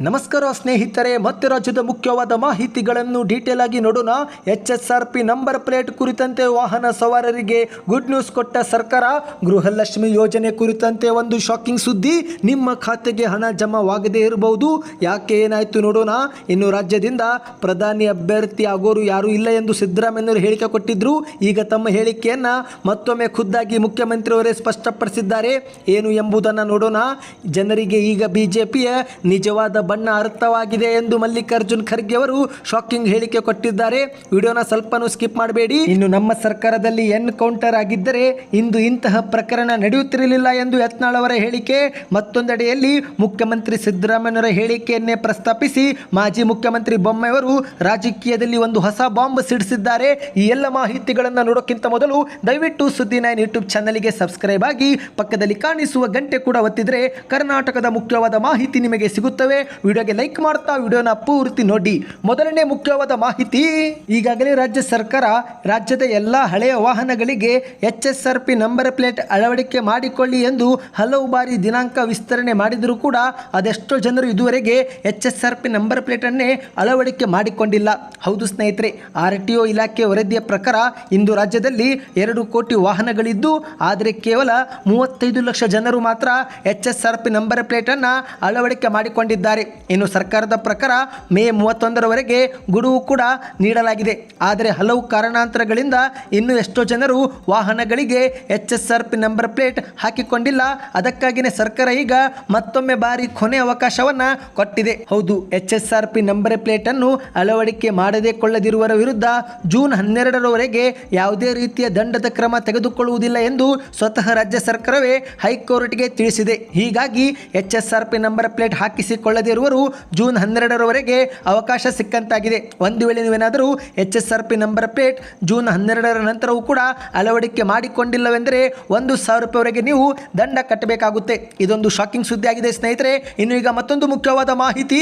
ನಮಸ್ಕಾರ ಸ್ನೇಹಿತರೆ, ಮತ್ತೆ ರಾಜ್ಯದ ಮುಖ್ಯವಾದ ಮಾಹಿತಿಗಳನ್ನು ಡೀಟೇಲ್ ಆಗಿ ನೋಡೋಣ. H S R P number plate ಕುರಿತಂತೆ ವಾಹನ ಸವಾರರಿಗೆ ಗುಡ್ ನ್ಯೂಸ್ ಕೊಟ್ಟ ಸರ್ಕಾರ. ಗೃಹಲಕ್ಷ್ಮಿ ಯೋಜನೆ ಕುರಿತಂತೆ ಒಂದು ಶಾಕಿಂಗ್ ಸುದ್ದಿ. ನಿಮ್ಮ ಖಾತೆಗೆ ಹಣ ಜಮಾವಾಗದೇ ಇರಬಹುದು. ಯಾಕೆ ಏನಾಯಿತು ನೋಡೋಣ. ಇನ್ನು ರಾಜ್ಯದಿಂದ ಪ್ರಧಾನಿ ಅಭ್ಯರ್ಥಿ ಆಗೋರು ಯಾರು ಇಲ್ಲ ಎಂದು ಸಿದ್ದರಾಮಯ್ಯನವರು ಹೇಳಿಕೆ ಕೊಟ್ಟಿದ್ರು. ಈಗ ತಮ್ಮ ಹೇಳಿಕೆಯನ್ನ ಮತ್ತೊಮ್ಮೆ ಖುದ್ದಾಗಿ ಮುಖ್ಯಮಂತ್ರಿಯವರೇ ಸ್ಪಷ್ಟಪಡಿಸಿದ್ದಾರೆ. ಏನು ಎಂಬುದನ್ನು ನೋಡೋಣ. ಜನರಿಗೆ ಈಗ ಬಿಜೆಪಿಯ ನಿಜವಾದ ಬಣ್ಣ ಅರ್ಥವಾಗಿದೆ ಎಂದು ಮಲ್ಲಿಕಾರ್ಜುನ್ ಖರ್ಗೆ ಅವರು ಶಾಕಿಂಗ್ ಹೇಳಿಕೆ ಕೊಟ್ಟಿದ್ದಾರೆ. ವಿಡಿಯೋನ ಸ್ವಲ್ಪನೂ ಸ್ಕಿಪ್ ಮಾಡಬೇಡಿ. ಇನ್ನು ನಮ್ಮ ಸರ್ಕಾರದಲ್ಲಿ ಎನ್ಕೌಂಟರ್ ಆಗಿದ್ದರೆ ಇಂದು ಇಂತಹ ಪ್ರಕರಣ ನಡೆಯುತ್ತಿರಲಿಲ್ಲ ಎಂದು ಯತ್ನಾಳ್ ಅವರ ಹೇಳಿಕೆ. ಮತ್ತೊಂದೆಡೆಯಲ್ಲಿ ಮುಖ್ಯಮಂತ್ರಿ ಸಿದ್ದರಾಮಯ್ಯನವರ ಹೇಳಿಕೆಯನ್ನೇ ಪ್ರಸ್ತಾಪಿಸಿ ಮಾಜಿ ಮುಖ್ಯಮಂತ್ರಿ ಬೊಮ್ಮೆಯವರು ರಾಜಕೀಯದಲ್ಲಿ ಒಂದು ಹೊಸ ಬಾಂಬ್ ಸಿಡಿಸಿದ್ದಾರೆ. ಈ ಎಲ್ಲ ಮಾಹಿತಿಗಳನ್ನು ನೋಡೋಕ್ಕಿಂತ ಮೊದಲು ದಯವಿಟ್ಟು ಸುದ್ದಿ ನೈನ್ ಯೂಟ್ಯೂಬ್ ಚಾನಲ್ಗೆ ಸಬ್ಸ್ಕ್ರೈಬ್ ಆಗಿ ಪಕ್ಕದಲ್ಲಿ ಕಾಣಿಸುವ ಗಂಟೆ ಕೂಡ ಒತ್ತಿದ್ರೆ ಕರ್ನಾಟಕದ ಮುಖ್ಯವಾದ ಮಾಹಿತಿ ನಿಮಗೆ ಸಿಗುತ್ತವೆ. ವಿಡಿಯೋಗೆ ಲೈಕ್ ಮಾಡ್ತಾ ವಿಡಿಯೋನ ಪೂರ್ತಿ ನೋಡಿ. ಮೊದಲನೇ ಮುಖ್ಯವಾದ ಮಾಹಿತಿ, ಈಗಾಗಲೇ ರಾಜ್ಯ ಸರ್ಕಾರ ರಾಜ್ಯದ ಎಲ್ಲ ಹಳೆಯ ವಾಹನಗಳಿಗೆ H S R P number plate ಅಳವಡಿಕೆ ಮಾಡಿಕೊಳ್ಳಿ ಎಂದು ಹಲವು ಬಾರಿ ದಿನಾಂಕ ವಿಸ್ತರಣೆ ಮಾಡಿದರೂ ಕೂಡ ಅದೆಷ್ಟೋ ಜನರು ಇದುವರೆಗೆ H S R P number ಪ್ಲೇಟನ್ನೇ ಅಳವಡಿಕೆ ಮಾಡಿಕೊಂಡಿಲ್ಲ. ಹೌದು ಸ್ನೇಹಿತರೆ, ಆರ್ ಟಿ ಒ ಇಲಾಖೆ ವರದಿಯ ಪ್ರಕಾರ ಇಂದು ರಾಜ್ಯದಲ್ಲಿ ಎರಡು ಕೋಟಿ ವಾಹನಗಳಿದ್ದು, ಆದರೆ ಕೇವಲ ಮೂವತ್ತೈದು ಲಕ್ಷ ಜನರು ಮಾತ್ರ H S R P number ಪ್ಲೇಟನ್ನು ಅಳವಡಿಕೆ ಮಾಡಿಕೊಂಡಿದ್ದಾರೆ. ಇನ್ನು ಸರ್ಕಾರದ ಪ್ರಕಾರ ಮೇ ಮೂವತ್ತೊಂದರವರೆಗೆ ಗುಡುವು ಕೂಡ ನೀಡಲಾಗಿದೆ. ಆದರೆ ಹಲವು ಕಾರಣಾಂತರಗಳಿಂದ ಇನ್ನೂ ಎಷ್ಟೋ ಜನರು ವಾಹನಗಳಿಗೆ H S R P number plate ಹಾಕಿಕೊಂಡಿಲ್ಲ. ಅದಕ್ಕಾಗಿಯೇ ಸರ್ಕಾರ ಈಗ ಮತ್ತೊಮ್ಮೆ ಬಾರಿ ಕೊನೆ ಅವಕಾಶವನ್ನ ಕೊಟ್ಟಿದೆ. ಹೌದು, H S R P number plate ಅನ್ನು ಅಳವಡಿಕೆ ಮಾಡದೇ ಕೊಳ್ಳದಿರುವರ ವಿರುದ್ಧ ಜೂನ್ ಹನ್ನೆರಡರವರೆಗೆ ಯಾವುದೇ ರೀತಿಯ ದಂಡದ ಕ್ರಮ ತೆಗೆದುಕೊಳ್ಳುವುದಿಲ್ಲ ಎಂದು ಸ್ವತಃ ರಾಜ್ಯ ಸರ್ಕಾರವೇ ಹೈಕೋರ್ಟ್ಗೆ ತಿಳಿಸಿದೆ. ಹೀಗಾಗಿ H S R P number plate ಹಾಕಿಸಿಕೊಳ್ಳದೇ ಇರುವರು ಜೂನ್ ಹನ್ನೆರಡರವರೆಗೆ ಅವಕಾಶ ಸಿಕ್ಕಂತಾಗಿದೆ. ಒಂದು ವೇಳೆ ನೀವೇನಾದರೂ H S R P number plate June ಹನ್ನೆರಡರ ನಂತರವೂ ಕೂಡ ಅಳವಡಿಕೆ ಮಾಡಿಕೊಂಡಿಲ್ಲವೆಂದರೆ ಒಂದು ಸಾವಿರ ರೂಪಾಯಿವರೆಗೆ ನೀವು ದಂಡ ಕಟ್ಟಬೇಕಾಗುತ್ತೆ. ಇದೊಂದು ಶಾಕಿಂಗ್ ಸುದ್ದಿ ಆಗಿದೆ ಸ್ನೇಹಿತರೆ. ಇನ್ನು ಈಗ ಮತ್ತೊಂದು ಮುಖ್ಯವಾದ ಮಾಹಿತಿ.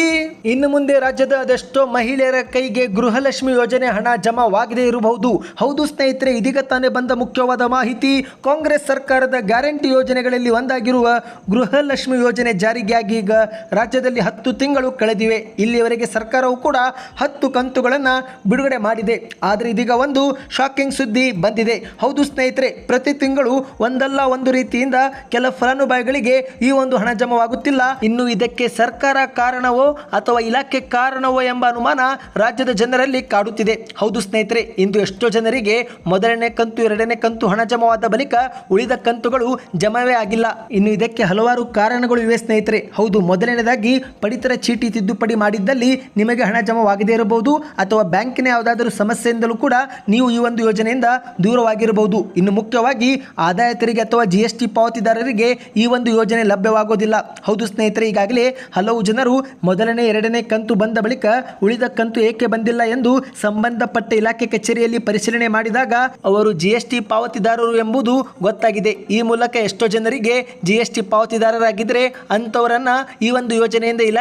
ಇನ್ನು ಮುಂದೆ ರಾಜ್ಯದ ಅದೆಷ್ಟೋ ಮಹಿಳೆಯರ ಕೈಗೆ ಗೃಹಲಕ್ಷ್ಮಿ ಯೋಜನೆ ಹಣ ಜಮಾವಾಗದೇ ಇರಬಹುದು. ಹೌದು ಸ್ನೇಹಿತರೆ, ಇದೀಗ ತಾನೇ ಬಂದ ಮುಖ್ಯವಾದ ಮಾಹಿತಿ. ಕಾಂಗ್ರೆಸ್ ಸರ್ಕಾರದ ಗ್ಯಾರಂಟಿ ಯೋಜನೆಗಳಲ್ಲಿ ಒಂದಾಗಿರುವ ಗೃಹಲಕ್ಷ್ಮಿ ಯೋಜನೆ ಜಾರಿಗೆ ಆಗಿ ಈಗ ರಾಜ್ಯದಲ್ಲಿ ಹತ್ತು ತಿಂಗಳು ಕಳೆದಿವೆ. ಇಲ್ಲಿಯವರೆಗೆ ಸರ್ಕಾರವು ಕೂಡ ಹತ್ತು ಕಂತುಗಳನ್ನು ಬಿಡುಗಡೆ ಮಾಡಿದೆ. ಆದರೆ ಇದೀಗ ಒಂದು ಶಾಕಿಂಗ್ ಸುದ್ದಿ ಬಂದಿದೆ. ಹೌದು ಸ್ನೇಹಿತರೆ, ಪ್ರತಿ ತಿಂಗಳು ಒಂದಲ್ಲ ಒಂದು ರೀತಿಯಿಂದ ಕೆಲ ಫಲಾನುಭವಿಗಳಿಗೆ ಈ ಒಂದು ಹಣ ಜಮವಾಗುತ್ತಿಲ್ಲ. ಇನ್ನು ಇದಕ್ಕೆ ಸರ್ಕಾರ ಕಾರಣವೋ ಅಥವಾ ಇಲಾಖೆ ಕಾರಣವೋ ಎಂಬ ಅನುಮಾನ ರಾಜ್ಯದ ಜನರಲ್ಲಿ ಕಾಡುತ್ತಿದೆ. ಹೌದು ಸ್ನೇಹಿತರೆ, ಇಂದು ಎಷ್ಟೋ ಜನರಿಗೆ ಮೊದಲನೇ ಕಂತು, ಎರಡನೇ ಕಂತು ಹಣ ಜಮವಾದ ಬಳಿಕ ಉಳಿದ ಕಂತುಗಳು ಜಮವೇ ಆಗಿಲ್ಲ. ಇನ್ನು ಇದಕ್ಕೆ ಹಲವಾರು ಕಾರಣಗಳು ಇವೆ ಸ್ನೇಹಿತರೆ. ಹೌದು, ಮೊದಲನೇದಾಗಿ ಪಡಿತರ ಚೀಟಿ ತಿದ್ದುಪಡಿ ಮಾಡಿದ್ದಲ್ಲಿ ನಿಮಗೆ ಹಣ ಜಮವಾಗದೇ ಇರಬಹುದು ಅಥವಾ ಬ್ಯಾಂಕಿನ ಯಾವುದಾದರೂ ಸಮಸ್ಯೆಯಿಂದಲೂ ಕೂಡ ನೀವು ಈ ಒಂದು ಯೋಜನೆಯಿಂದ ದೂರವಾಗಿರಬಹುದು. ಇನ್ನು ಮುಖ್ಯವಾಗಿ ಆದಾಯ ತೆರಿಗೆ ಅಥವಾ ಜಿ ಟಿ ಪಾವತಿದಾರರಿಗೆ ಈ ಒಂದು ಯೋಜನೆ ಲಭ್ಯವಾಗುವುದಿಲ್ಲ ಹೌದು ಸ್ನೇಹಿತರೆ, ಈಗಾಗಲೇ ಹಲವು ಜನರು ಮೊದಲನೇ, ಎರಡನೇ ಕಂತು ಬಂದ ಬಳಿಕ ಉಳಿದ ಕಂತು ಏಕೆ ಬಂದಿಲ್ಲ ಎಂದು ಸಂಬಂಧಪಟ್ಟ ಇಲಾಖೆ ಕಚೇರಿಯಲ್ಲಿ ಪರಿಶೀಲನೆ ಮಾಡಿದಾಗ ಅವರು ಜಿ ಎಸ್ ಟಿ ಪಾವತಿದಾರರು ಎಂಬುದು ಗೊತ್ತಾಗಿದೆ. ಈ ಮೂಲಕ ಎಷ್ಟೋ ಜನರಿಗೆ ಜಿ ಎಸ್ ಟಿ ಪಾವತಿದಾರರಾಗಿದ್ದರೆ ಅಂಥವರನ್ನು ಈ ಒಂದು ಯೋಜನೆಯಿಂದ ಇಲಾಖೆ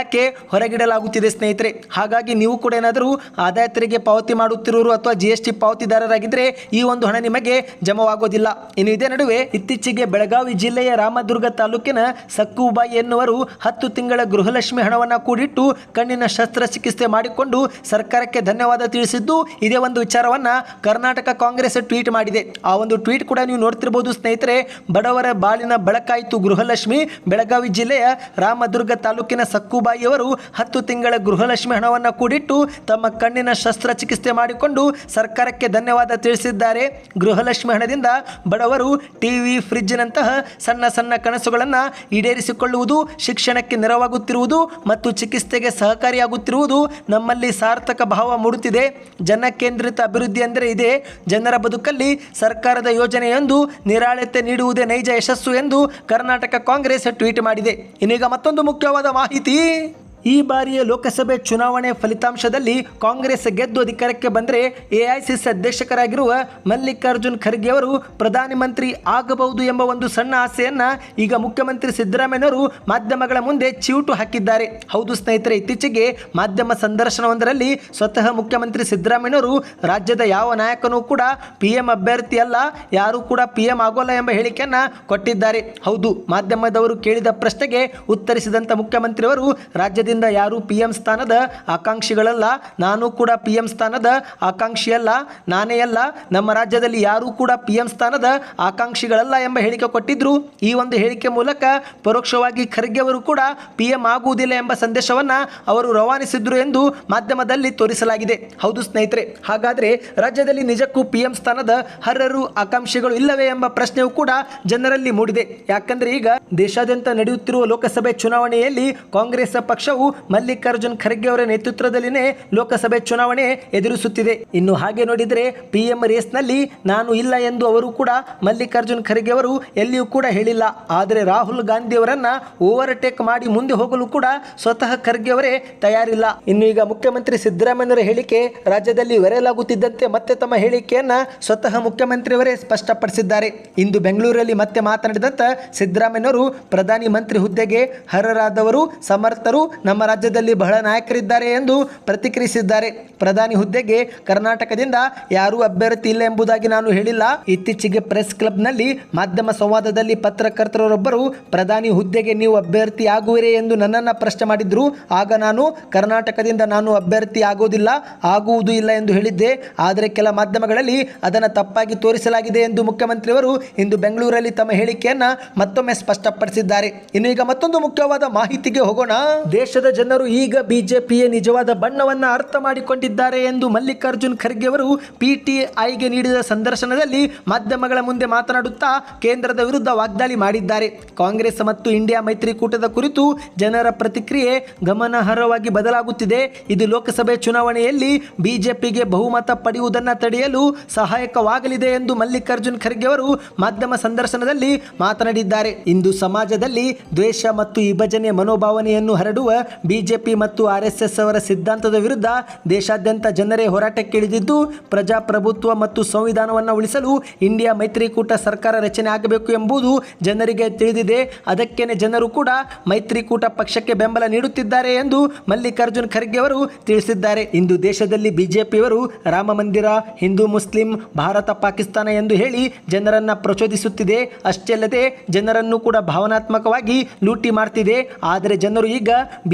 ಹೊರಗಿಡಲಾಗುತ್ತಿದೆ ಸ್ನೇಹಿತರೆ? ಹಾಗಾಗಿ ನೀವು ಕೂಡ ಏನಾದರೂ ಆದಾಯ ತೆರಿಗೆ ಪಾವತಿ ಮಾಡುತ್ತಿರುವರು ಅಥವಾ ಜಿ ಎಸ್ ಟಿ ಪಾವತಿದಾರರಾಗಿದ್ದರೆ ಈ ಒಂದು ಹಣ ನಿಮಗೆ ಜಮವಾಗೋದಿಲ್ಲ. ಇನ್ನು ಇದೇ ನಡುವೆ ಇತ್ತೀಚೆಗೆ ಬೆಳಗಾವಿ ಜಿಲ್ಲೆಯ ರಾಮದುರ್ಗ ತಾಲೂಕಿನ ಸಕ್ಕುಬಾಯಿ ಎನ್ನುವರು ಹತ್ತು ತಿಂಗಳ ಗೃಹಲಕ್ಷ್ಮಿ ಹಣವನ್ನು ಕೂಡಿಟ್ಟು ಕಣ್ಣಿನ ಶಸ್ತ್ರಚಿಕಿತ್ಸೆ ಮಾಡಿಕೊಂಡು ಸರ್ಕಾರಕ್ಕೆ ಧನ್ಯವಾದ ತಿಳಿಸಿದ್ದು ಇದೇ ಒಂದು ವಿಚಾರವನ್ನ ಕರ್ನಾಟಕ ಕಾಂಗ್ರೆಸ್ ಟ್ವೀಟ್ ಮಾಡಿದೆ. ಆ ಒಂದು ಟ್ವೀಟ್ ಕೂಡ ನೀವು ನೋಡ್ತಿರ್ಬೋದು ಸ್ನೇಹಿತರೆ. ಬಡವರ ಬಾಳಿನ ಬಳಕಾಯಿತು ಗೃಹಲಕ್ಷ್ಮಿ ಬೆಳಗಾವಿ ಜಿಲ್ಲೆಯ ರಾಮದುರ್ಗ ತಾಲೂಕಿನ ಸಕ್ಕುಬಾಯಿಯವರು ಹತ್ತು ತಿಂಗಳ ಗೃಹಲಕ್ಷ್ಮಿ ಹಣವನ್ನು ಕೂಡಿಟ್ಟು ತಮ್ಮ ಕಣ್ಣಿನ ಶಸ್ತ್ರಚಿಕಿತ್ಸೆ ಮಾಡಿಕೊಂಡು ಸರ್ಕಾರಕ್ಕೆ ಧನ್ಯವಾದ ತಿಳಿಸಿದ್ದಾರೆ. ಗೃಹಲಕ್ಷ್ಮಿ ಹಣದಿಂದ ಬಡವರು ಟಿವಿ ಫ್ರಿಜ್ನಂತಹ ಸಣ್ಣ ಸಣ್ಣ ಕನಸುಗಳನ್ನು ಈಡೇರಿಸಿಕೊಳ್ಳುವುದು, ಶಿಕ್ಷಣಕ್ಕೆ ನೆರವಾಗುತ್ತಿರುವುದು ಮತ್ತು ಚಿಕಿತ್ಸೆಗೆ ಸಹಕಾರಿಯಾಗುತ್ತಿರುವುದು ನಮ್ಮಲ್ಲಿ ಸಾರ್ಥಕ ಭಾವ ಮೂಡುತ್ತಿದೆ. ಜನಕೇಂದ್ರಿತ ಅಭಿವೃದ್ಧಿ ಅಂದರೆ ಇದೆ. ಜನರ ಬದುಕಲ್ಲಿ ಸರ್ಕಾರದ ಯೋಜನೆಯೊಂದು ನಿರಾಳತೆ ನೀಡುವುದೇ ನೈಜ ಯಶಸ್ಸು ಎಂದು ಕರ್ನಾಟಕ ಕಾಂಗ್ರೆಸ್ ಟ್ವೀಟ್ ಮಾಡಿದೆ. ಇನ್ನೀಗ ಮತ್ತೊಂದು ಮುಖ್ಯವಾದ ಮಾಹಿತಿ. Fui! ಈ ಬಾರಿಯ ಲೋಕಸಭೆ ಚುನಾವಣೆ ಫಲಿತಾಂಶದಲ್ಲಿ ಕಾಂಗ್ರೆಸ್ ಗೆದ್ದು ಅಧಿಕಾರಕ್ಕೆ ಬಂದರೆ ಎಐಸಿಸಿ ಅಧ್ಯಕ್ಷಕರಾಗಿರುವ ಮಲ್ಲಿಕಾರ್ಜುನ್ ಖರ್ಗೆ ಅವರು ಪ್ರಧಾನಮಂತ್ರಿ ಆಗಬಹುದು ಎಂಬ ಒಂದು ಸಣ್ಣ ಆಸೆಯನ್ನ ಈಗ ಮುಖ್ಯಮಂತ್ರಿ ಸಿದ್ದರಾಮಯ್ಯನವರು ಮಾಧ್ಯಮಗಳ ಮುಂದೆ ಚಿವುಟು ಹಾಕಿದ್ದಾರೆ. ಹೌದು ಸ್ನೇಹಿತರೆ, ಇತ್ತೀಚೆಗೆ ಮಾಧ್ಯಮ ಸಂದರ್ಶನವೊಂದರಲ್ಲಿ ಸ್ವತಃ ಮುಖ್ಯಮಂತ್ರಿ ಸಿದ್ದರಾಮಯ್ಯನವರು ರಾಜ್ಯದ ಯಾವ ನಾಯಕನೂ ಕೂಡ ಪಿ ಎಂ ಅಭ್ಯರ್ಥಿ ಅಲ್ಲ, ಯಾರೂ ಕೂಡ ಪಿ ಎಂ ಆಗೋಲ್ಲ ಎಂಬ ಹೇಳಿಕೆಯನ್ನ ಕೊಟ್ಟಿದ್ದಾರೆ. ಹೌದು, ಮಾಧ್ಯಮದವರು ಕೇಳಿದ ಪ್ರಶ್ನೆಗೆ ಉತ್ತರಿಸಿದಂಥ ಮುಖ್ಯಮಂತ್ರಿಯವರು ರಾಜ್ಯದಿಂದ ರಾಜ್ಯದಿಂದ ಯಾರು ಪಿ ಸ್ಥಾನದ ಆಕಾಂಕ್ಷಿಗಳಲ್ಲ, ನಾನು ಕೂಡ ಪಿ ಎಂ ಸ್ಥಾನದ ಆಕಾಂಕ್ಷಿಯಲ್ಲ, ನಾನೇ ಅಲ್ಲ, ನಮ್ಮ ರಾಜ್ಯದಲ್ಲಿ ಯಾರೂ ಕೂಡ ಪಿ ಸ್ಥಾನದ ಆಕಾಂಕ್ಷಿಗಳಲ್ಲ ಎಂಬ ಹೇಳಿಕೆ ಕೊಟ್ಟಿದ್ರು. ಈ ಒಂದು ಹೇಳಿಕೆ ಮೂಲಕ ಪರೋಕ್ಷವಾಗಿ ಖರ್ಗೆ ಅವರು ಕೂಡ ಪಿ ಎಂ ಆಗುವುದಿಲ್ಲ ಎಂಬ ಸಂದೇಶವನ್ನ ಅವರು ರವಾನಿಸಿದ್ರು ಎಂದು ಮಾಧ್ಯಮದಲ್ಲಿ ತೋರಿಸಲಾಗಿದೆ. ಹೌದು ಸ್ನೇಹಿತರೆ, ಹಾಗಾದ್ರೆ ರಾಜ್ಯದಲ್ಲಿ ನಿಜಕ್ಕೂ ಪಿ ಸ್ಥಾನದ ಹರರು ಆಕಾಂಕ್ಷಿಗಳು ಇಲ್ಲವೇ ಎಂಬ ಪ್ರಶ್ನೆಯೂ ಕೂಡ ಜನರಲ್ಲಿ ಮೂಡಿದೆ. ಯಾಕಂದ್ರೆ ಈಗ ದೇಶಾದ್ಯಂತ ನಡೆಯುತ್ತಿರುವ ಲೋಕಸಭೆ ಚುನಾವಣೆಯಲ್ಲಿ ಕಾಂಗ್ರೆಸ್ ಪಕ್ಷವು ಮಲ್ಲಿಕಾರ್ಜುನ್ ಖರ್ಗೆ ಅವರ ನೇತೃತ್ವದಲ್ಲಿನೇ ಲೋಕಸಭೆ ಚುನಾವಣೆ ಎದುರಿಸುತ್ತಿದೆ. ಇನ್ನು ಹಾಗೆ ನೋಡಿದರೆ ಪಿಎಂ ರೇಸ್ನಲ್ಲಿ ನಾನು ಇಲ್ಲ ಎಂದು ಅವರು ಕೂಡ ಮಲ್ಲಿಕಾರ್ಜುನ್ ಖರ್ಗೆ ಅವರು ಎಲ್ಲಿಯೂ ಕೂಡ ಹೇಳಿಲ್ಲ. ಆದರೆ ರಾಹುಲ್ ಗಾಂಧಿ ಅವರನ್ನ ಓವರ್ಟೇಕ್ ಮಾಡಿ ಮುಂದೆ ಹೋಗಲು ಕೂಡ ಸ್ವತಃ ಖರ್ಗೆ ಅವರೇ ತಯಾರಿಲ್ಲ. ಇನ್ನು ಈಗ ಮುಖ್ಯಮಂತ್ರಿ ಸಿದ್ದರಾಮಯ್ಯರ ಹೇಳಿಕೆ ರಾಜ್ಯದಲ್ಲಿ ಒರೆಯಲಾಗುತ್ತಿದ್ದಂತೆ ಮತ್ತೆ ತಮ್ಮ ಹೇಳಿಕೆಯನ್ನ ಸ್ವತಃ ಮುಖ್ಯಮಂತ್ರಿಯವರೇ ಸ್ಪಷ್ಟಪಡಿಸಿದ್ದಾರೆ. ಇಂದು ಬೆಂಗಳೂರಲ್ಲಿ ಮತ್ತೆ ಮಾತನಾಡಿದಂತ ಸಿದ್ದರಾಮಯ್ಯವರು ಪ್ರಧಾನಿ ಮಂತ್ರಿ ಹುದ್ದೆಗೆ ಹರರಾದವರು ಸಮರ್ಥರು ನಮ್ಮ ರಾಜ್ಯದಲ್ಲಿ ಬಹಳ ನಾಯಕರಿದ್ದಾರೆ ಎಂದು ಪ್ರತಿಕ್ರಿಯಿಸಿದ್ದಾರೆ. ಪ್ರಧಾನಿ ಹುದ್ದೆಗೆ ಕರ್ನಾಟಕದಿಂದ ಯಾರೂ ಅಭ್ಯರ್ಥಿ ಇಲ್ಲ ಎಂಬುದಾಗಿ ನಾನು ಹೇಳಿಲ್ಲ. ಇತ್ತೀಚೆಗೆ ಪ್ರೆಸ್ ಕ್ಲಬ್ನಲ್ಲಿ ಮಾಧ್ಯಮ ಸಂವಾದದಲ್ಲಿ ಪತ್ರಕರ್ತರೊಬ್ಬರು, ಪ್ರಧಾನಿ ಹುದ್ದೆಗೆ ನೀವು ಅಭ್ಯರ್ಥಿ ಆಗುವಿರೇ ಎಂದು ನನ್ನನ್ನು ಪ್ರಶ್ನೆ ಮಾಡಿದ್ರು. ಆಗ ನಾನು, ಕರ್ನಾಟಕದಿಂದ ನಾನು ಅಭ್ಯರ್ಥಿ ಆಗೋದಿಲ್ಲ, ಆಗುವುದು ಇಲ್ಲ ಎಂದು ಹೇಳಿದ್ದೆ. ಆದರೆ ಕೆಲ ಮಾಧ್ಯಮಗಳಲ್ಲಿ ಅದನ್ನು ತಪ್ಪಾಗಿ ತೋರಿಸಲಾಗಿದೆ ಎಂದು ಮುಖ್ಯಮಂತ್ರಿಯವರು ಇಂದು ಬೆಂಗಳೂರಲ್ಲಿ ತಮ್ಮ ಹೇಳಿಕೆಯನ್ನು ಮತ್ತೊಮ್ಮೆ ಸ್ಪಷ್ಟಪಡಿಸಿದ್ದಾರೆ. ಇನ್ನು ಈಗ ಮತ್ತೊಂದು ಮುಖ್ಯವಾದ ಮಾಹಿತಿಗೆ ಹೋಗೋಣ. ದೇಶದ ಜನರು ಈಗ ಬಿಜೆಪಿಯ ನಿಜವಾದ ಬಣ್ಣವನ್ನು ಅರ್ಥ ಮಾಡಿಕೊಂಡಿದ್ದಾರೆ ಎಂದು ಮಲ್ಲಿಕಾರ್ಜುನ್ ಖರ್ಗೆ ಅವರು ಪಿಟಿಐಗೆ ನೀಡಿದ ಸಂದರ್ಶನದಲ್ಲಿ ಮಾಧ್ಯಮಗಳ ಮುಂದೆ ಮಾತನಾಡುತ್ತಾ ಕೇಂದ್ರದ ವಿರುದ್ಧ ವಾಗ್ದಾಳಿ ಮಾಡಿದ್ದಾರೆ. ಕಾಂಗ್ರೆಸ್ ಮತ್ತು ಇಂಡಿಯಾ ಮೈತ್ರಿಕೂಟದ ಕುರಿತು ಜನರ ಪ್ರತಿಕ್ರಿಯೆ ಗಮನಾರ್ಹವಾಗಿ ಬದಲಾಗುತ್ತಿದೆ. ಇದು ಲೋಕಸಭೆ ಚುನಾವಣೆಯಲ್ಲಿ ಬಿಜೆಪಿಗೆ ಬಹುಮತ ಪಡೆಯುವುದನ್ನು ತಡೆಯಲು ಸಹಾಯಕವಾಗಲಿದೆ ಎಂದು ಮಲ್ಲಿಕಾರ್ಜುನ್ ಖರ್ಗೆ ಅವರು ಮಾಧ್ಯಮ ಸಂದರ್ಶನದಲ್ಲಿ ಮಾತನಾಡಿದ್ದಾರೆ. ಇಂದು ಸಮಾಜದಲ್ಲಿ ದ್ವೇಷ ಮತ್ತು ವಿಭಜನೆ ಮನೋಭಾವನೆಯನ್ನು ಹರಡುವ ಬಿಜೆಪಿ ಮತ್ತು ಆರ್ಎಸ್ಎಸ್ ಅವರ ಸಿದ್ಧಾಂತದ ವಿರುದ್ಧ ದೇಶಾದ್ಯಂತ ಜನರೇ ಹೋರಾಟಕ್ಕಿಳಿದಿದ್ದು, ಪ್ರಜಾಪ್ರಭುತ್ವ ಮತ್ತು ಸಂವಿಧಾನವನ್ನು ಉಳಿಸಲು ಇಂಡಿಯಾ ಮೈತ್ರಿಕೂಟ ಸರ್ಕಾರ ರಚನೆ ಆಗಬೇಕು ಎಂಬುದು ಜನರಿಗೆ ತಿಳಿದಿದೆ. ಅದಕ್ಕೇನೆ ಜನರು ಕೂಡ ಮೈತ್ರಿಕೂಟ ಪಕ್ಷಕ್ಕೆ ಬೆಂಬಲ ನೀಡುತ್ತಿದ್ದಾರೆ ಎಂದು ಮಲ್ಲಿಕಾರ್ಜುನ್ ಖರ್ಗೆ ಅವರು ತಿಳಿಸಿದ್ದಾರೆ. ಇಂದು ದೇಶದಲ್ಲಿ ಬಿಜೆಪಿಯವರು ರಾಮ ಮಂದಿರ, ಹಿಂದೂ ಮುಸ್ಲಿಂ, ಭಾರತ, ಪಾಕಿಸ್ತಾನ ಎಂದು ಹೇಳಿ ಜನರನ್ನ ಪ್ರಚೋದಿಸುತ್ತಿದೆ. ಅಷ್ಟೇ ಅಲ್ಲದೆ ಜನರನ್ನು ಕೂಡ ಭಾವನಾತ್ಮಕವಾಗಿ ಲೂಟಿ ಮಾಡ್ತಿದೆ. ಆದರೆ ಜನರು ಈಗ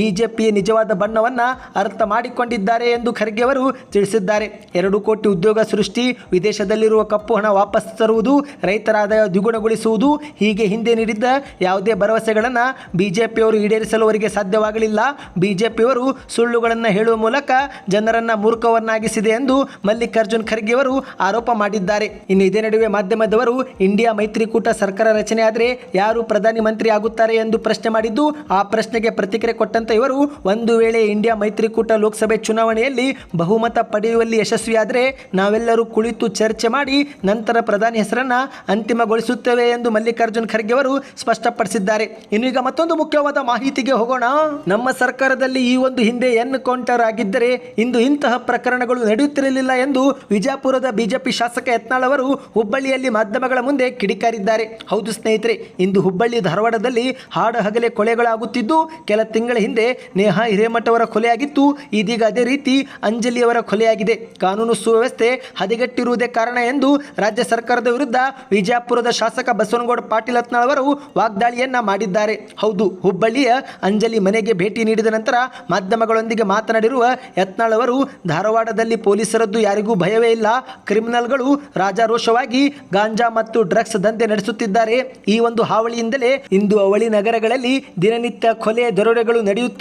ಬಿಜೆಪಿಯ ನಿಜವಾದ ಬಣ್ಣವನ್ನು ಅರ್ಥ ಮಾಡಿಕೊಂಡಿದ್ದಾರೆ ಎಂದು ಖರ್ಗೆ ಅವರು ತಿಳಿಸಿದ್ದಾರೆ. ಎರಡು ಕೋಟಿ ಉದ್ಯೋಗ ಸೃಷ್ಟಿ, ವಿದೇಶದಲ್ಲಿರುವ ಕಪ್ಪು ಹಣ ವಾಪಸ್ ತರುವುದು, ರೈತರ ಆದಾಯ ದ್ವಿಗುಣಗೊಳಿಸುವುದು, ಹೀಗೆ ಹಿಂದೆ ನೀಡಿದ್ದ ಯಾವುದೇ ಭರವಸೆಗಳನ್ನು ಬಿಜೆಪಿಯವರು ಈಡೇರಿಸಲು ಅವರಿಗೆ ಸಾಧ್ಯವಾಗಲಿಲ್ಲ. ಬಿಜೆಪಿಯವರು ಸುಳ್ಳುಗಳನ್ನು ಹೇಳುವ ಮೂಲಕ ಜನರನ್ನು ಮೂರ್ಖವನ್ನಾಗಿಸಿದೆ ಎಂದು ಮಲ್ಲಿಕಾರ್ಜುನ್ ಖರ್ಗೆ ಅವರು ಆರೋಪ ಮಾಡಿದ್ದಾರೆ. ಇನ್ನು ಇದೇ ನಡುವೆ ಮಾಧ್ಯಮದವರು ಇಂಡಿಯಾ ಮೈತ್ರಿಕೂಟ ಸರ್ಕಾರ ರಚನೆಯಾದರೆ ಯಾರು ಪ್ರಧಾನಿ ಮಂತ್ರಿ ಆಗುತ್ತಾರೆ ಎಂದು ಪ್ರಶ್ನೆ ಮಾಡಿದ್ದು, ಆ ಪ್ರಶ್ನೆಗೆ ಪ್ರತಿಕ್ರಿಯೆ ಕೊಟ್ಟಂತ ಇವರು ಒಂದು ವೇಳೆ ಇಂಡಿಯಾ ಮೈತ್ರಿಕೂಟ ಲೋಕಸಭೆ ಚುನಾವಣೆಯಲ್ಲಿ ಬಹುಮತ ಪಡೆಯುವಲ್ಲಿ ಯಶಸ್ವಿಯಾದರೆ ನಾವೆಲ್ಲರೂ ಕುಳಿತು ಚರ್ಚೆ ಮಾಡಿ ನಂತರ ಪ್ರಧಾನಿ ಹೆಸರನ್ನ ಅಂತಿಮಗೊಳಿಸುತ್ತೇವೆ ಎಂದು ಮಲ್ಲಿಕಾರ್ಜುನ್ ಖರ್ಗೆ ಅವರು ಸ್ಪಷ್ಟಪಡಿಸಿದ್ದಾರೆ. ಇನ್ನು ಈಗ ಮತ್ತೊಂದು ಮುಖ್ಯವಾದ ಮಾಹಿತಿಗೆ ಹೋಗೋಣ. ನಮ್ಮ ಸರ್ಕಾರದಲ್ಲಿ ಈ ಒಂದು ಹಿಂದೆ ಎನ್ ಕೌಂಟರ್ ಆಗಿದ್ದರೆ ಇಂದು ಇಂತಹ ಪ್ರಕರಣಗಳು ನಡೆಯುತ್ತಿರಲಿಲ್ಲ ಎಂದು ವಿಜಯಪುರದ ಬಿಜೆಪಿ ಶಾಸಕ ಯತ್ನಾಳ್ ಅವರು ಹುಬ್ಬಳ್ಳಿಯಲ್ಲಿ ಮಾಧ್ಯಮಗಳ ಮುಂದೆ ಕಿಡಿಕಾರಿದ್ದಾರೆ. ಹೌದು ಸ್ನೇಹಿತರೆ, ಇಂದು ಹುಬ್ಬಳ್ಳಿ ಧಾರವಾಡದಲ್ಲಿ ಹಾಡ ಹಗಲೆ ಕೊಲೆಗಳಾಗುತ್ತಿದ್ದು, ಕೆಲ ತಿಂಗಳ ಹಿಂದೆ ನೇಹಾ ಹಿರೇಮಠ ಅವರ ಕೊಲೆಯಾಗಿತ್ತು. ಇದೀಗ ಅದೇ ರೀತಿ ಅಂಜಲಿ ಅವರ ಕೊಲೆಯಾಗಿದೆ. ಕಾನೂನು ಸುವ್ಯವಸ್ಥೆ ಹದಗೆಟ್ಟಿರುವುದೇ ಕಾರಣ ಎಂದು ರಾಜ್ಯ ಸರ್ಕಾರದ ವಿರುದ್ಧ ವಿಜಯಪುರದ ಶಾಸಕ ಬಸವನಗೌಡ ಪಾಟೀಲ್ ಯತ್ನಾಳ್ ಅವರು ವಾಗ್ದಾಳಿಯನ್ನ ಮಾಡಿದ್ದಾರೆ. ಹೌದು, ಹುಬ್ಬಳ್ಳಿಯ ಅಂಜಲಿ ಮನೆಗೆ ಭೇಟಿ ನೀಡಿದ ನಂತರ ಮಾಧ್ಯಮಗಳೊಂದಿಗೆ ಮಾತನಾಡಿರುವ ಯತ್ನಾಳ್ ಅವರು ಧಾರವಾಡದಲ್ಲಿ ಪೊಲೀಸರದ್ದು ಯಾರಿಗೂ ಭಯವೇ ಇಲ್ಲ. ಕ್ರಿಮಿನಲ್ಗಳು ರಾಜಾರೋಷವಾಗಿ ಗಾಂಜಾ ಮತ್ತು ಡ್ರಗ್ಸ್ ದಂಧೆ ನಡೆಸುತ್ತಿದ್ದಾರೆ. ಈ ಒಂದು ಹಾವಳಿಯಿಂದಲೇ ಇಂದು ಅವಳಿ ನಗರಗಳಲ್ಲಿ ದಿನನಿತ್ಯ ಕೊಲೆ ದರೋಡೆಗಳು ನಡೆಯುತ್ತಿವೆ.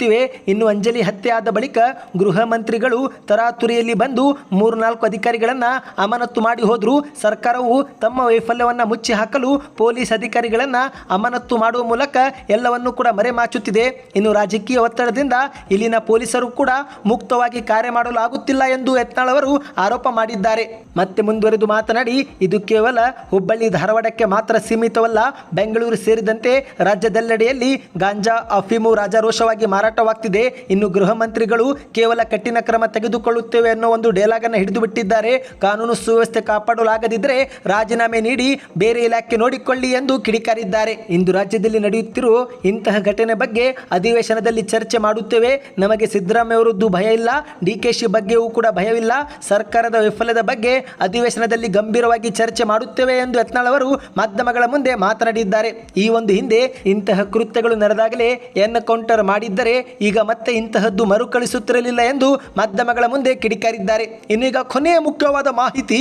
ಇನ್ನು ಅಂಜಲಿ ಹತ್ಯೆಯಾದ ಬಳಿಕ ಗೃಹ ಮಂತ್ರಿಗಳು ತರಾತುರಿಯಲ್ಲಿ ಬಂದು ಮೂರ್ನಾಲ್ಕು ಅಧಿಕಾರಿಗಳನ್ನು ಅಮಾನತು ಮಾಡಿ ಹೋದರೂ. ಸರ್ಕಾರವು ತಮ್ಮ ವೈಫಲ್ಯವನ್ನು ಮುಚ್ಚಿ ಹಾಕಲು ಪೊಲೀಸ್ ಅಧಿಕಾರಿಗಳನ್ನು ಅಮಾನತು ಮಾಡುವ ಮೂಲಕ ಎಲ್ಲವನ್ನೂ ಕೂಡ ಮರೆಮಾಚುತ್ತಿದೆ ಇನ್ನು ರಾಜಕೀಯ ಒತ್ತಡದಿಂದ ಇಲ್ಲಿನ ಪೊಲೀಸರು ಕೂಡ ಮುಕ್ತವಾಗಿ ಕಾರ್ಯ ಮಾಡಲು ಆಗುತ್ತಿಲ್ಲ ಎಂದು ಯತ್ನಾಳ್ ಅವರು ಆರೋಪ ಮಾಡಿದ್ದಾರೆ. ಮತ್ತೆ ಮುಂದುವರೆದು ಮಾತನಾಡಿ, ಇದು ಕೇವಲ ಹುಬ್ಬಳ್ಳಿ ಧಾರವಾಡಕ್ಕೆ ಮಾತ್ರ ಸೀಮಿತವಲ್ಲ, ಬೆಂಗಳೂರು ಸೇರಿದಂತೆ ರಾಜ್ಯದೆಲ್ಲೆಡೆಯಲ್ಲಿ ಗಾಂಜಾ, ಅಫೀಮು ರಾಜಾರೋಷವಾಗಿ ಮಾರಾಟವಾಗ್ತಿದೆ. ಇನ್ನು ಗೃಹ ಮಂತ್ರಿಗಳು ಕೇವಲ ಕಠಿಣ ಕ್ರಮ ತೆಗೆದುಕೊಳ್ಳುತ್ತೇವೆ ಅನ್ನೋ ಒಂದು ಡೇಲಾಗನ್ನು ಹಿಡಿದು ಬಿಟ್ಟಿದ್ದಾರೆ. ಕಾನೂನು ಸುವ್ಯವಸ್ಥೆ ಕಾಪಾಡಲಾಗದಿದ್ದರೆ ರಾಜೀನಾಮೆ ನೀಡಿ ಬೇರೆ ಇಲಾಖೆ ನೋಡಿಕೊಳ್ಳಿ ಎಂದು ಕಿಡಿಕಾರಿದ್ದಾರೆ. ಇಂದು ರಾಜ್ಯದಲ್ಲಿ ನಡೆಯುತ್ತಿರುವ ಇಂತಹ ಘಟನೆ ಬಗ್ಗೆ ಅಧಿವೇಶನದಲ್ಲಿ ಚರ್ಚೆ ಮಾಡುತ್ತೇವೆ. ನಮಗೆ ಸಿದ್ದರಾಮಯ್ಯ ಅವರದ್ದು ಭಯ ಇಲ್ಲ. ಡಿ ಶಿ ಬಗ್ಗೆಯೂ ಕೂಡ ಭಯವಿಲ್ಲ. ಸರ್ಕಾರದ ವೈಫಲ್ಯದ ಬಗ್ಗೆ ಅಧಿವೇಶನದಲ್ಲಿ ಗಂಭೀರವಾಗಿ ಚರ್ಚೆ ಮಾಡುತ್ತೇವೆ ಎಂದು ಯತ್ನಾಳ್ ಅವರು ಮಾಧ್ಯಮಗಳ ಮುಂದೆ ಮಾತನಾಡಿದ್ದಾರೆ. ಈ ಒಂದು ಹಿಂದೆ ಇಂತಹ ಕೃತ್ಯಗಳು ನಡೆದಾಗಲೇ ಎನ್ ಕೌಂಟರ್ ಮಾಡಿದ್ದರೆ ಆದರೆ ಈಗ ಮತ್ತೆ ಇಂತಹದ್ದು ಮರುಕಳಿಸುತ್ತಿರಲಿಲ್ಲ ಎಂದು ಮಾಧ್ಯಮಗಳ ಮುಂದೆ ಕಿಡಿಕಾರಿದ್ದಾರೆ. ಇನ್ನೀಗ ಕೊನೆಯ ಮುಖ್ಯವಾದ ಮಾಹಿತಿ,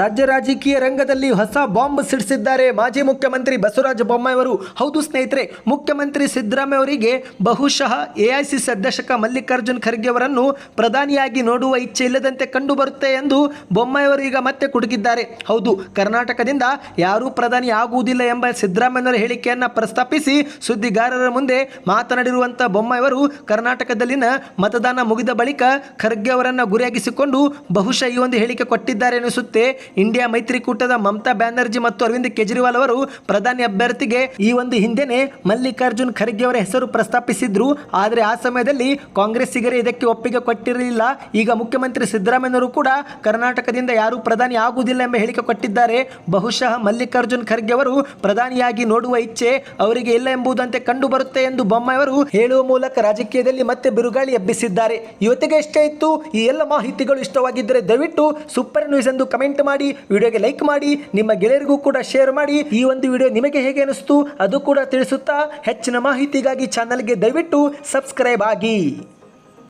ರಾಜ್ಯ ರಾಜಕೀಯ ರಂಗದಲ್ಲಿ ಹೊಸ ಬಾಂಬ್ ಸಿಡಿಸಿದ್ದಾರೆ. ಮಾಜಿ ಮುಖ್ಯಮಂತ್ರಿ ಬಸವರಾಜ ಬೊಮ್ಮಾಯಿ ಅವರು. ಹೌದು ಸ್ನೇಹಿತರೆ, ಮುಖ್ಯಮಂತ್ರಿ ಸಿದ್ದರಾಮಯ್ಯ ಅವರಿಗೆ ಬಹುಶಃ ಎಐಸಿಸಿ ಅಧ್ಯಕ್ಷ ಮಲ್ಲಿಕಾರ್ಜುನ್ ಖರ್ಗೆ ಅವರನ್ನು ಪ್ರಧಾನಿಯಾಗಿ ನೋಡುವ ಇಚ್ಛೆ ಇಲ್ಲದಂತೆ ಕಂಡು ಬರುತ್ತೆ ಎಂದು ಬೊಮ್ಮಾಯಿ ಅವರು ಈಗ ಮತ್ತೆ ಕುಡುಗಿದ್ದಾರೆ. ಹೌದು, ಕರ್ನಾಟಕದಿಂದ ಯಾರೂ ಪ್ರಧಾನಿ ಆಗುವುದಿಲ್ಲ ಎಂಬ ಸಿದ್ದರಾಮಯ್ಯನವರ ಹೇಳಿಕೆಯನ್ನ ಪ್ರಸ್ತಾಪಿಸಿ ಸುದ್ದಿಗಾರರ ಮುಂದೆ ಮಾತನಾಡಿರುವಂತಹ ಬೊಮ್ಮಾಯಿ ಅವರು ಕರ್ನಾಟಕದಲ್ಲಿನ ಮತದಾನ ಮುಗಿದ ಬಳಿಕ ಖರ್ಗೆ ಅವರನ್ನು ಗುರಿಯಾಗಿಸಿಕೊಂಡು ಬಹುಶಃ ಈ ಒಂದು ಹೇಳಿಕೆ ಕೊಟ್ಟಿದ್ದಾರೆ ಎನಿಸುತ್ತೆ. ಇಂಡಿಯಾ ಮೈತ್ರಿಕೂಟದ ಮಮತಾ ಬ್ಯಾನರ್ಜಿ ಮತ್ತು ಅರವಿಂದ್ ಕೇಜ್ರಿವಾಲ್ ಅವರು ಪ್ರಧಾನಿ ಅಭ್ಯರ್ಥಿಗೆ ಈ ಒಂದು ಹಿಂದೆನೆ ಮಲ್ಲಿಕಾರ್ಜುನ್ ಖರ್ಗೆ ಅವರ ಹೆಸರು ಪ್ರಸ್ತಾಪಿಸಿದ್ರು. ಆದರೆ ಆ ಸಮಯದಲ್ಲಿ ಕಾಂಗ್ರೆಸ್ಸಿಗರೇ ಇದಕ್ಕೆ ಒಪ್ಪಿಗೆ ಕೊಟ್ಟಿರಲಿಲ್ಲ. ಈಗ ಮುಖ್ಯಮಂತ್ರಿ ಸಿದ್ದರಾಮಯ್ಯನವರು ಕೂಡ ಕರ್ನಾಟಕದಿಂದ ಯಾರೂ ಪ್ರಧಾನಿ ಆಗುವುದಿಲ್ಲ ಎಂಬ ಹೇಳಿಕೆ ಕೊಟ್ಟಿದ್ದಾರೆ. ಬಹುಶಃ ಮಲ್ಲಿಕಾರ್ಜುನ್ ಖರ್ಗೆ ಅವರು ಪ್ರಧಾನಿಯಾಗಿ ನೋಡುವ ಇಚ್ಛೆ ಅವರಿಗೆ ಇಲ್ಲ ಎಂಬುದಂತೆ ಕಂಡು ಬರುತ್ತೆ ಎಂದು ಬೊಮ್ಮಾಯಿ ಅವರು ಹೇಳುವ ಮೂಲಕ ರಾಜಕೀಯದಲ್ಲಿ ಮತ್ತೆ ಬಿರುಗಾಳಿ ಎಬ್ಬಿಸಿದ್ದಾರೆ. ಇವತ್ತಿಗೆ ಇಷ್ಟ ಇತ್ತು, ಈ ಎಲ್ಲ ಮಾಹಿತಿಗಳು ಇಷ್ಟವಾಗಿದ್ದರೆ ದಯವಿಟ್ಟು ಸೂಪರ್ ನ್ಯೂಸ್ ಎಂದು ಕಮೆಂಟ್ ಮಾಡಿ, ವಿಡಿಯೋಗೆ ಲೈಕ್ ಮಾಡಿ, ನಿಮ್ಮ ಗೆಳೆಯರಿಗೂ ಕೂಡ ಶೇರ್ ಮಾಡಿ. ಈ ಒಂದು ವಿಡಿಯೋ ನಿಮಗೆ ಹೇಗೆ ಅನಿಸ್ತು ಅದು ಕೂಡ ತಿಳಿಸುತ್ತಾ ಹೆಚ್ಚಿನ ಮಾಹಿತಿಗಾಗಿ ಚಾನಲ್ಗೆ ದಯವಿಟ್ಟು ಸಬ್ಸ್ಕ್ರೈಬ್ ಆಗಿ.